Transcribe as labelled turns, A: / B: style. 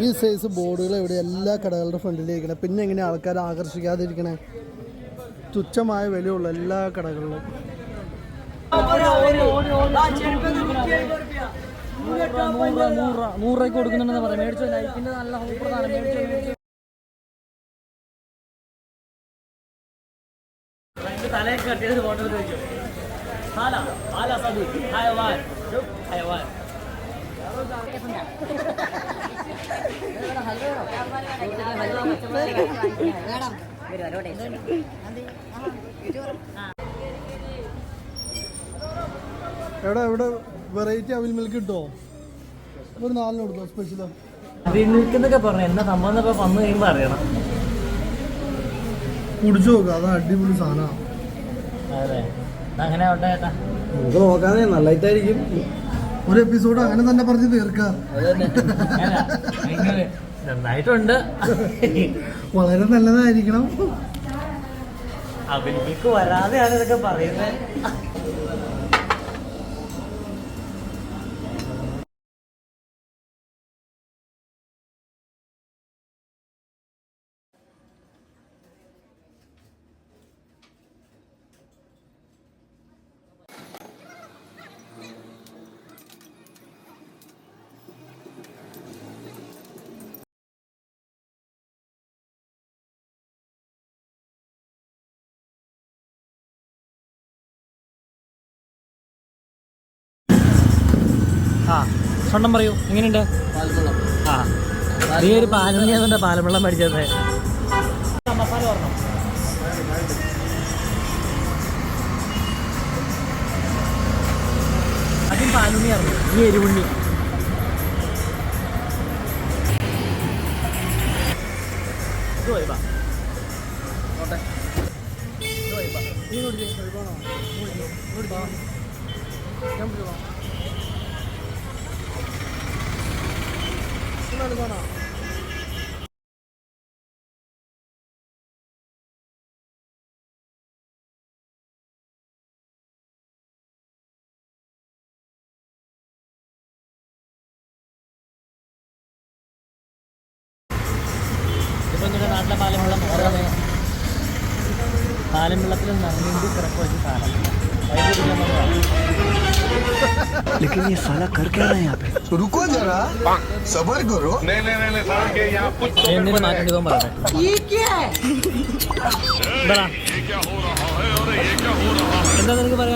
A: ഈ സൈസ് ബോർഡുകൾ ഇവിടെ എല്ലാ കടകളുടെ ഫ്രണ്ടിലിരിക്കണേ പിന്നെ എങ്ങനെ ആൾക്കാരെ ആകർഷിക്കാതിരിക്കണേ? തുച്ഛമായ വിലയുള്ള എല്ലാ കടകളിലും.
B: നൂറ് രൂപയ്ക്ക് കൊടുക്കുന്നുണ്ടെന്ന് പറയാം മേടിച്ചോ ലൈഫിന്റെ നല്ല സാധനം മേടിച്ചോ മേടിച്ചോ തലയൊക്കെ കട്ടിയത് ഫോട്ടോ ചോദിച്ചു ഹാല ഹാല സദു ഹയവാൻ ഹയവാൻ
A: എവിടെ എവിടെ വെറൈറ്റി അവിൽ മിൽക്ക് കിട്ടോ? ഒരു നാലിന് കൊടുത്തോ സ്പെഷ്യൽ
B: അവിൽ മിൽക്ക് എന്നൊക്കെ പറഞ്ഞു എന്നാ സംഭവം വന്നു കഴിയുമ്പോ അറിയണം.
A: കുടിച്ചു നോക്കുക അതാ അടിപൊളി സാധനമാണ്
B: അതെ.
C: നമുക്ക് നോക്കാതെ നല്ലതായിട്ടായിരിക്കും.
A: ഒരു എപ്പിസോഡ് അങ്ങനെ തന്നെ പറഞ്ഞ് തീർക്കാം.
B: നന്നായിട്ടുണ്ട്.
A: വളരെ നല്ലതായിരിക്കണം.
B: അവനിക്ക് വരാതെയാണ് ഇതൊക്കെ പറയുന്നത്. ആ സ്വന്തം പറയൂ എങ്ങനെയുണ്ട് ആ നീ ഒരു പാലം പാലവെള്ളം മേടിച്ചത് മസാല പറഞ്ഞു ആദ്യം പാലുണ്ണി അറിഞ്ഞു ഈ എരിവുണ്ണി ഇത്. നോട്ടെ. ഇത് വരുവാ. നീ ഇരി. ഇങ്ങോട്ട് ബാ. ഞാൻ പിടിച്ചോളാം. ഇപ്പൊ നാട്ടിലെ പാലം വെള്ളം ഓർമ്മ പാലം വെള്ളത്തിൽ നന്ദി കിടക്കുക വെച്ച് സാധനം.
C: लेकिन ये साला कर क्या रहा है यहाँ पे?
D: तो रुको जरा। सबर करो।
E: नहीं नहीं नहीं नहीं के यहाँ कुछ तो ये क्या है? बड़ा। ये ये क्या हो रहा है?
B: अंदर करके बारे